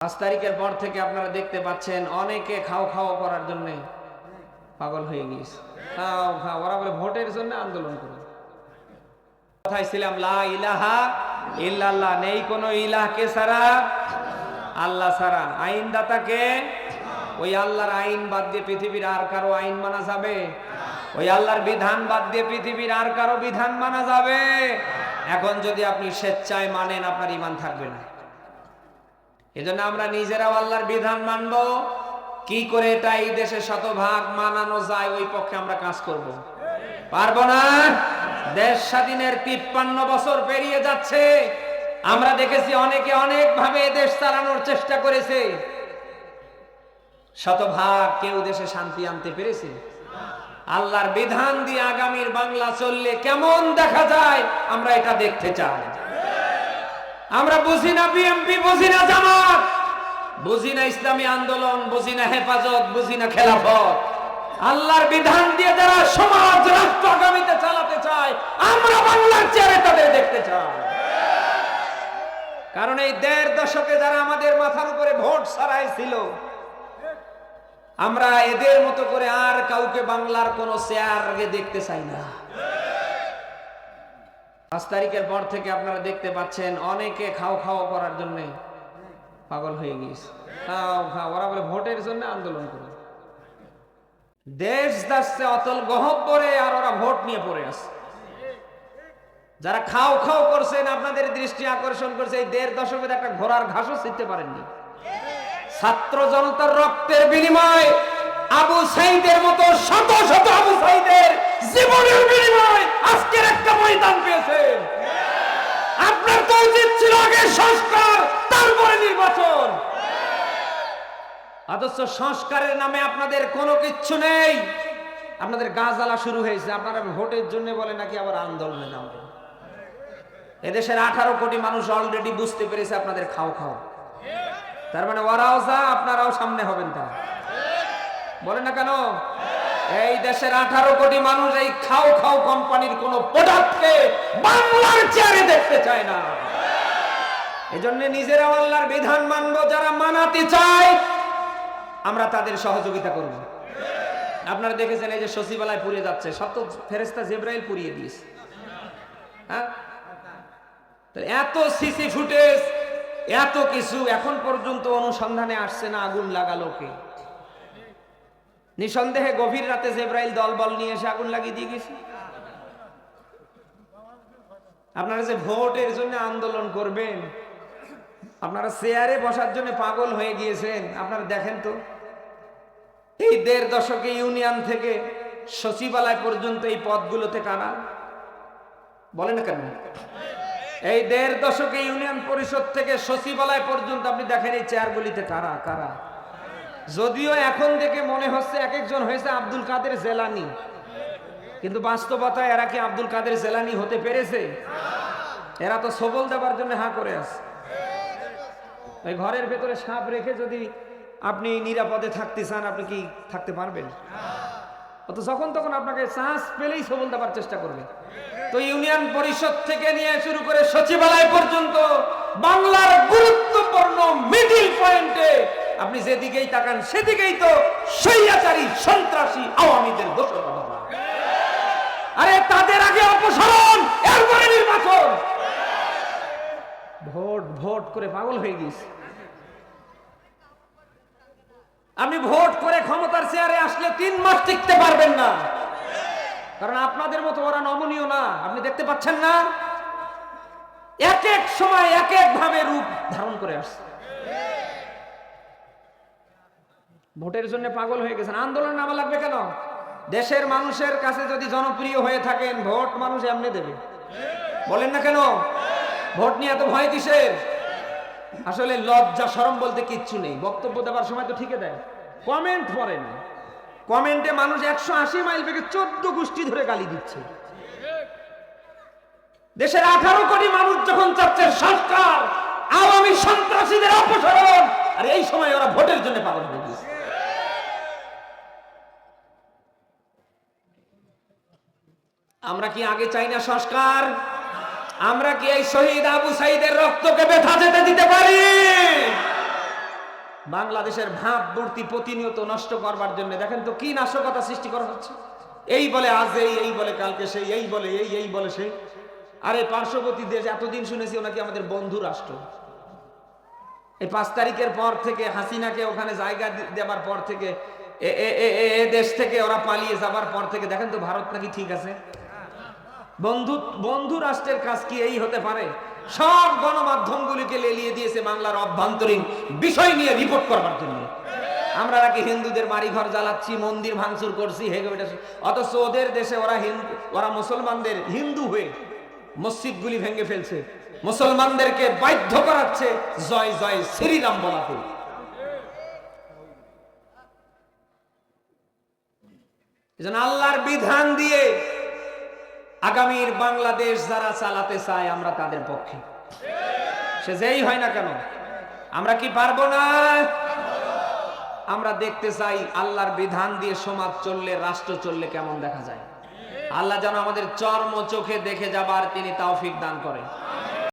পাঁচ তারিখের পর থেকে আপনারা দেখতে পাচ্ছেন অনেকে খাও খাওয়া করার জন্য পাগল হয়ে গিয়েছে। খাও খাও, ওরা বলে ভোটের জন্য আন্দোলন করে। কথায় ছিলাম, লা ইলাহা ইল্লাল্লাহ, নেই কোনো ইলাহকে সারা আল্লাহ ছাড়া। আইনদাতাকে, ওই আল্লাহর আইন বাদ দিয়ে পৃথিবীর আর কারও আইন মানা যাবে? ওই আল্লাহর বিধান বাদ দিয়ে পৃথিবীর আর কারও বিধান মানা যাবে? এখন যদি আপনি স্বেচ্ছায় মানেন, আপনার ইমান থাকবে না। এজন্য আমরা নিজেরাও আল্লাহর বিধান মানব। কি করে এটা এই দেশে শতভাগ মানানো যায়, ওই পক্ষে আমরা কাজ করব। পারব না? দেশ স্বাধীনের তিপ্পান্ন বছর পেরিয়ে যাচ্ছে। আমরা দেখেছি অনেকে অনেক ভাবে দেশ চালানোর চেষ্টা করেছে। শতভাগ কেউ দেশে শান্তি আনতে পেরেছে? আল্লাহর বিধান দিয়ে আগামীর বাংলা চললে কেমন দেখা যায়, আমরা এটা দেখতে চাই। আমরা বুঝি না বিএমপি, বুঝি না জামাত। বুঝি না ইসলামী আন্দোলন, বুঝি না হেফাজত, বুঝি না খেলাফত। আল্লাহর বিধান দিয়ে যারা সমাজ, রাষ্ট্র আগামীতে চালাতে চায়, আমরা বাংলার চেয়ারে তাদের দেখতে চাই। কারণ এই দেড় দশকে যারা আমাদের মাথার উপরে ভোট সারাই ছিল আমরা এদের মতো করে আর কাউকে বাংলার কোন চেয়ার আগে দেখতে চাই না। পাঁচ তারিখের পর থেকে আপনারা দেখতে পাচ্ছেন অনেকে খাও খাওয়া করার জন্য পাগল হয়ে গিয়েছে। খাও খাও, ওরা বলে ভোটের জন্য আন্দোলন করে। দেশ যাচ্ছে অতল গহব্বরে আর ওরা ভোট নিয়ে পড়ে আছে। যারা খাও খাও করছেন, আপনাদের দৃষ্টি আকর্ষণ করছে, এই দেড় দশকের একটা ঘোড়ার ঘাসও ছিটতে পারেননি। ছাত্র জনতার রক্তের বিনিময় আবু সাইদের মতো শত শত আবু সাইদের জীবনের বিনিময় আজকের একটা ময়দান পেয়েছেন আপনার তো উচিত ছিল আগে সংস্কার, তারপরে নির্বাচন। অথচ সংস্কারের নামে আপনাদের কোনো কিচ্ছু নেই। আপনাদের গা জ্বালা শুরু হয়েছে। আপনারা ভোটের জন্য বলে নাকি আবার আন্দোলনে নামবেন? এদেশের আঠারো কোটি মানুষ অলরেডি বুঝতে পেরেছে আপনাদের খাও খাও। তার মানে ওরাও যা, আপনারাও সামনে হবেন তা। বলেন না কেন? এই দেশের আঠারো কোটি মানুষ এই খাও খাও কোম্পানির কোন প্রোডাক্টকে বাংলার চেয়ারে দেখতে চায় না। এজন্য নিজেরাও আল্লাহর বিধান মানব, যারা মানাতে চায়, আমরা তাদের সহযোগিতা করব। আপনারা দেখেছেন এই যে সচিবালয় পুড়িয়ে যাচ্ছে, সব তো ফেরেস্তা জেব্রাইল পুড়িয়ে দিয়েছে। হ্যাঁ? এত সিসি ফুটেজ, এত কিছু, এখন পর্যন্ত অনুসন্ধানে আসছে না আগুন লাগালো কে? নিঃসন্দেহে গভীর রাতে জেব্রাইল দল বল নিয়ে এসে আগুন লাগিয়ে দিয়ে গেছে। আপনারা যে ভোটের জন্য আন্দোলন করবেন, আপনারা চেয়ারে বসার জন্য পাগল হয়ে গিয়েছেন, আপনারা দেখেন তো। এই দেড় দশকে ইউনিয়ন থেকে সচিবালয় পর্যন্ত এই পদগুলোতে কারা বলে না কেন? এই দেড় দশকে ইউনিয়ন পরিষদ থেকে সচিবালয় পর্যন্ত আপনি দেখেন এই চেয়ারগুলিতে কারা কারা? যদিও এখন দেখে মনে হচ্ছে এক একজন হয়েছে আব্দুল কাদের জেলানি। কিন্তু বাস্তবতায় এরা কি আব্দুল কাদের জেলানি হতে পেরেছে? এরা তো সবল দেবার জন্য হা করে আছে। ওই ঘরের ভেতরে সাপ রেখে যদি আপনি নিরাপদে থাকতে চান, আপনি কি থাকতে পারবেন? অত যখন তখন আপনাকে চান্স পেলেই সবল দেবার চেষ্টা করবে। তো ইউনিয়ন পরিষদ থেকে নিয়ে শুরু করে সচিবালয় পর্যন্ত বাংলার গুরুত্বপূর্ণ মিডিল পয়েন্টে আপনি যেদিকেই তাকান, সেদিকেই তো সৈয়াচারী সন্ত্রাসী, আওয়ামীদের দোষর আরে তাদের আগে অপসারণ, এরপরে নির্বাচন। ভোট ভোট করে পাগল হয়ে গেছে আপনি ভোট করে ক্ষমতার চেয়ারে আসলে তিন মাস টিকতে পারবেন না। কারণ আপনাদের মতো ওরা নমনীয় না, আপনি দেখতে পাচ্ছেন না? এক এক সময় এক এক ভাবে রূপ ধারণ করে আসছে। ভোটের জন্য পাগল হয়ে গেছেন। আন্দোলন নামা লাগবে কেন? দেশের মানুষের কাছে যদি জনপ্রিয় হয়ে থাকেন, ভোট মানুষ এমনি দেবে। বলেন না কেন? ভোট নিয়ে এত ভয় কিসের? আসলে লজ্জা সরম বলতে কিচ্ছু নেই। বক্তব্য দেওয়ার সময় তো ঠিকই দেয়। কমেন্ট পড়েন কমেন্টে মানুষ একশো আশি মাইল থেকে চোদ্দ গোষ্ঠী ধরে গালি দিচ্ছে। দেশের আঠারো কোটি মানুষ যখন চাচ্ছে সংস্কার, আওয়ামী সন্ত্রাসীদের অপসারণ, আর এই সময় ওরা ভোটের জন্য পাগল হয়ে আমরা কি আগে চাই না সংস্কার? আমরা কি এই শহীদ আবু সাইদের রক্তকে ব্যথা যেতে দিতে পারি? বাংলাদেশের ভাবমূর্তি প্রতিনিয়ত নষ্ট করবার জন্য দেখেন তো কি নাশকতা সৃষ্টি করা হচ্ছে। এই বলে আজ এই এই বলে কালকে সেই, এই বলে এই এই বলে সেই। আরে পার্শ্ববর্তী দেশ, এতদিন শুনেছি ওনাকে আমাদের বন্ধু রাষ্ট্র। এই পাঁচ তারিখের পর থেকে হাসিনাকে ওখানে জায়গা দেবার পর থেকে এ দেশ থেকে ওরা পালিয়ে যাবার পর থেকে দেখেন তো ভারত নাকি ঠিক আছে। বন্ধু বন্ধু রাষ্ট্রের কাজ কি এই হতে পারে? সব গণমাধ্যমগুলিকে লেলিয়ে দিয়েছে বাংলার অভ্যন্তরীণ বিষয় নিয়ে রিপোর্ট করবার জন্য। আমরা নাকি হিন্দুদের বাড়ি ঘর জ্বালাচ্ছি, মন্দির ভাঙচুর করছি অথচ ওদের দেশে ওরা হিন্দু ওরা মুসলমানদের হিন্দু হয়ে মসজিদগুলি ভেঙে ফেলছে। মুসলমানদেরকে বাধ্য করাচ্ছে জয় জয় শ্রীরাম বলাতে। আল্লাহর বিধান দিয়ে আগামীর বাংলাদেশ যারা চালাতে চায়, আমরা তাদের পক্ষে। সে যেই হয় না কেন, আমরা কি পারব না? আমরা দেখতে চাই আল্লাহর বিধান দিয়ে সমাজ চললে, রাষ্ট্র চললে কেমন দেখা যায়। আল্লাহ যেন আমাদের চর্ম চোখে দেখে যাবার তিনি তাওফিক দান করেন